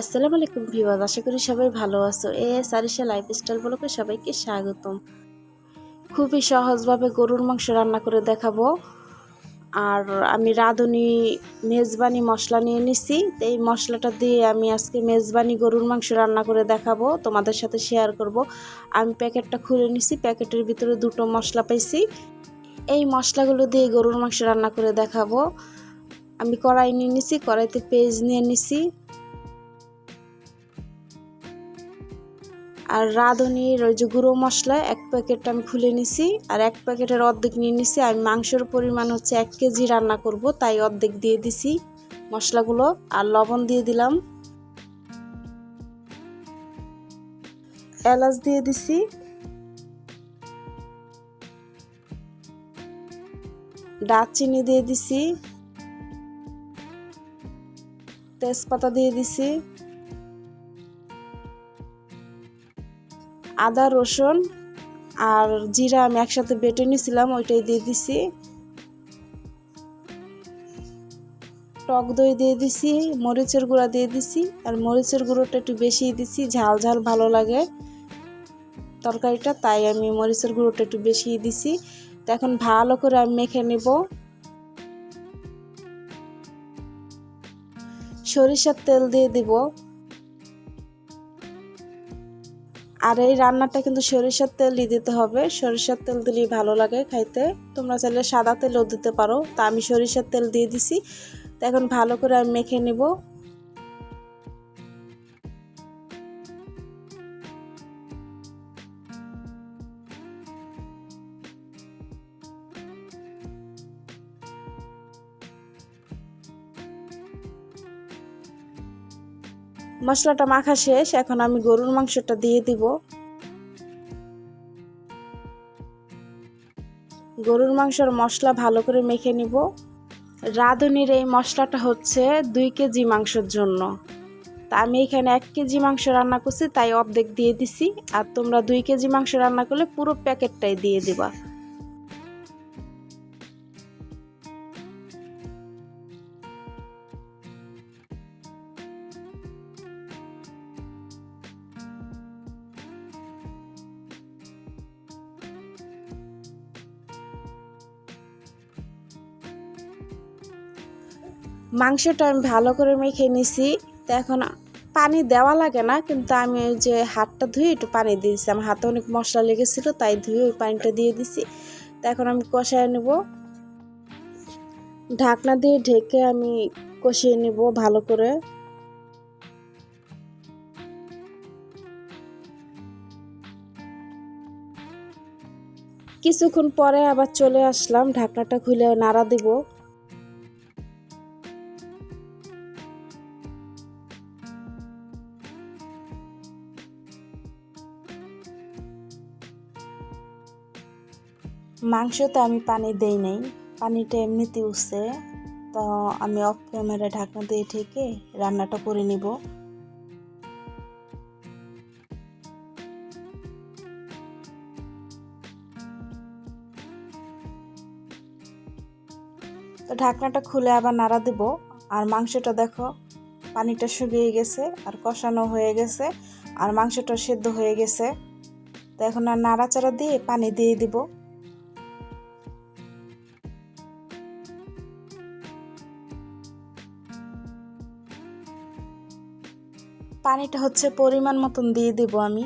আসসালামু আলাইকুম ভিওয়াজ আশা করি সবাই ভালো আছো। এ সারিসা লাইফস্টাইল ব্লগে সবাইকে স্বাগতম। খুবই সহজভাবে গরুর মাংস রান্না করে দেখাবো। আর আমি রাঁধুনি মেজবানি মশলা নিয়ে নিছি, তো এই মশলাটা দিয়ে আমি আজকে মেজবানি গরুর মাংস রান্না করে দেখাবো, তোমাদের সাথে শেয়ার করব। আমি প্যাকেটটা খুলে নিছি, প্যাকেটের ভিতরে দুটো মশলা পাইছি। এই মশলাগুলো দিয়ে গরুর মাংস রান্না করে দেখাবো। আমি কড়াই নিয়ে নিছি, কড়াইতে পেঁয়াজ নিয়ে নিছি। আর রাঁধুনির ওই যে গুঁড়ো মশলা, এক প্যাকেট আমি খুলে নিছি, আর এক প্যাকেটের অর্ধেক নিয়ে নিছি আমি মাংসের পরিমাণ হচ্ছে এক কেজি রান্না করব, তাই অর্ধেক দিয়ে দিছি মশলাগুলো, আর লবণ দিয়ে দিলাম। এলাচ দিয়ে দিছি। দারচিনি দিয়ে দিছি। তেজপাতা দিয়ে দিছি। আদা, রসুন আর জিরা আমি একসাথে বেটে নিয়েছিলাম, ওইটাই দিয়ে দিছি। টক দই দিয়ে দিছি, মরিচের গুঁড়া দিয়ে দিছি, আর মরিচের গুঁড়োটা একটু বেশি দিছি, ঝাল ঝাল ভালো লাগে তরকারিটা, তাই আমি মরিচের গুঁড়োটা একটু বেশি দিছি। তো এখন ভালো করে আমি মেখে নেব। সরিষার তেল দিয়ে দিব। আর এই রান্নাটা কিন্তু সরিষার তেলই দিতে হবে। সরিষার তেল দিলেই ভালো লাগে খাইতে। তোমরা চাইলে সাদা তেলও দিতে পারো। তা আমি সরিষার তেল দিয়ে দিছি। তো এখন ভালো করে আমি মেখে নেব। মশলাটা মাখা শেষ, এখন আমি গরুর মাংসটা দিয়ে দিব। গরুর মাংসর মশলা ভালো করে মেখে নিব। রাঁধুনির এই মশলাটা হচ্ছে দুই কেজি মাংসের জন্য। তা আমি এখানে এক কেজি মাংস রান্না করছি, তাই অর্ধেক দিয়ে দিছি। আর তোমরা দুই কেজি মাংস রান্না করলে পুরো প্যাকেটটাই দিয়ে দিবা। মাংসটা আমি ভালো করে মেখে নিছি। তো এখন পানি দেওয়া লাগে না, কিন্তু আমি ওই যে হাতটা ধুয়ে একটু পানি দিয়েছি আমার হাতে অনেক মশলা লেগেছিলো, তাই ধুয়ে ওই পানিটা দিয়ে দিছি। তো এখন আমি কষায় নেব। ঢাকনা দিয়ে ঢেকে আমি কষিয়ে নেব ভালো করে। কিছুক্ষণ পরে আবার চলে আসলাম, ঢাকনাটা খুলে নাড়া দিব। মাংসতে আমি পানি দেই নাই। পানিটা এমনিতে উঠছে, তো আমি অফ ক্যামেরা ঢাকনা দিয়ে ঠেকে রান্নাটা করে নিব। তো ঢাকনাটা খুলে আবার নাড়া দেব, আর মাংসটা দেখো, পানিটা শুকিয়ে গেছে আর কষানো হয়ে গেছে, আর মাংসটা সেদ্ধ হয়ে গেছে। তো এখন আর নাড়াচাড়া দিয়ে পানি দিয়ে দিব। পানিটা হচ্ছে পরিমাণ মতন দিয়ে দেব আমি।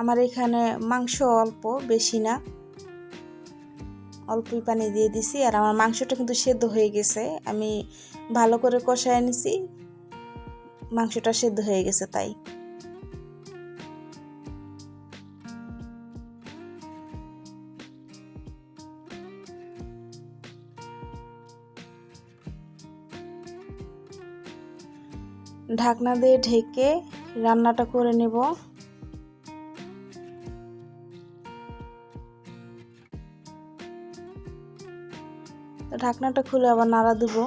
আমার এখানে মাংস অল্প, বেশি না। অল্পই পানি দিয়ে দিছি আর আমার মাংসটা কিন্তু সেদ্ধ হয়ে গেছে। আমি ভালো করে কষায় নিছি, মাংসটা সেদ্ধ হয়ে গেছে তাই। ঢাকনা দিয়ে ঢেকে রান্নাটা করে নেব। ঢাকনাটা খুলে আবার নাড়া দেবো।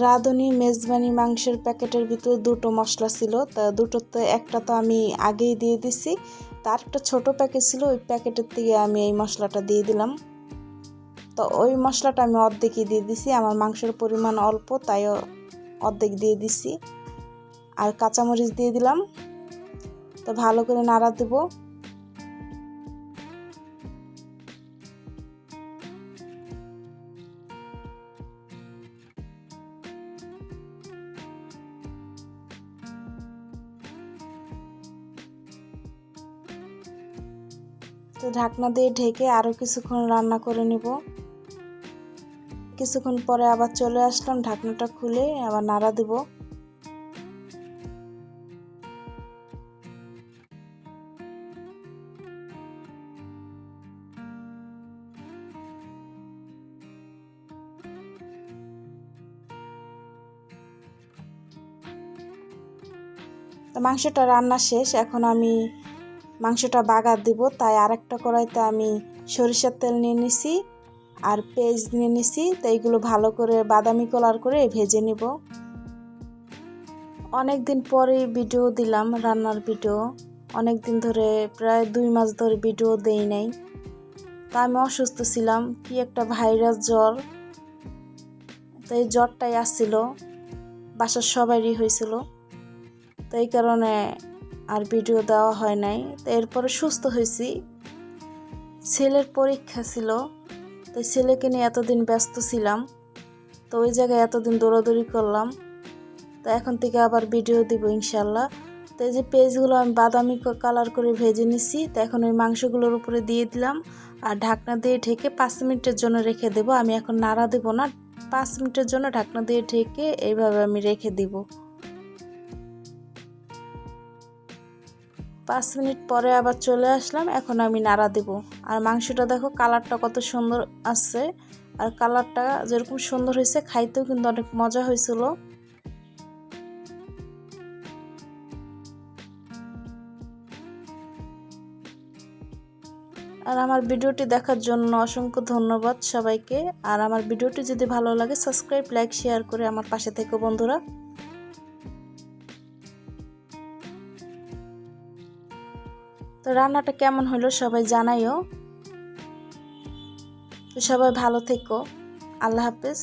রাঁধুনি মেজবানি মাংসের প্যাকেটের ভিতরে দুটো মশলা ছিল, তা দুটোতে একটা তো আমি আগেই দিয়ে দিছি, তার একটা ছোটো প্যাকেট ছিল, ওই প্যাকেটের থেকে আমি এই মশলাটা দিয়ে দিলাম। তো ওই মশলাটা আমি অর্ধেকই দিয়ে দিছি। আমার মাংসের পরিমাণ অল্প, তাই অর্ধেক দিয়ে দিছি। আর কাঁচামরিচ দিয়ে দিলাম। তো ভালো করে নাড়া দেবো। তো ঢাকনা দিয়ে ঢেকে আরও কিছুক্ষণ রান্না করে নিব। কিছুক্ষণ পরে আবার চলে আসলাম, ঢাকনাটা খুলে আবার নাড়া দেব। তো মাংসটা রান্না শেষ, এখন আমি মাংসটা বাগার দিব, তাই আরেকটা কড়াইতে আমি সরিষার তেল নিয়ে নিছি। আর পেঁয়াজ নিয়ে নিছি, তো এইগুলো ভালো করে বাদামি কলার করে ভেজে নিব। অনেক দিন পরে ভিডিও দিলাম, রান্নার ভিডিও অনেক দিন ধরে প্রায় দুই মাস ধরে ভিডিও দেই নাই। তা আমি অসুস্থ ছিলাম, কি একটা ভাইরাস জ্বর। তো এই জ্বরটাই আসছিল, বাসার সবারই হয়েছিল। তো এই কারণে আর ভিডিও দেওয়া হয় নাই। তো এরপরে সুস্থ হয়েছি। ছেলের পরীক্ষা ছিল তো ছেলেকে নিয়ে এতদিন ব্যস্ত ছিলাম, তো ওই জায়গায় এতদিন দৌড়াদৌড়ি করলাম, তো এখন থেকে আবার ভিডিও দিব ইনশাল্লাহ তো এই যে পেজগুলো আমি বাদামি কালার করে ভেজে নিছি, তো এখন ওই মাংসগুলোর উপরে দিয়ে দিলাম আর ঢাকনা দিয়ে ঢেকে পাঁচ মিনিটের জন্য রেখে দেব। আমি এখন নাড়া দেবো না, পাঁচ মিনিটের জন্য ঢাকনা দিয়ে ঢেকে এইভাবে আমি রেখে দিব। পাঁচ মিনিট পরে আবার চলে আসলাম, এখন আমি নাড়া দেব। আর মাংসটা দেখো, কালারটা কত সুন্দর আসছে আর কালারটা যেরকম সুন্দর হয়েছে, খাইতেও কিন্তু অনেক মজা হয়েছিল। আর আমার ভিডিওটি দেখার জন্য অসংখ্য ধন্যবাদ সবাইকে। আর আমার ভিডিওটি যদি ভালো লাগে, সাবস্ক্রাইব, লাইক, শেয়ার করে আমার পাশে থেকে বন্ধুরা। তো রান্নাটা কেমন হলো সবাই জানাইও। তো সবাই ভালো থেকো। আল্লাহ হাফেজ।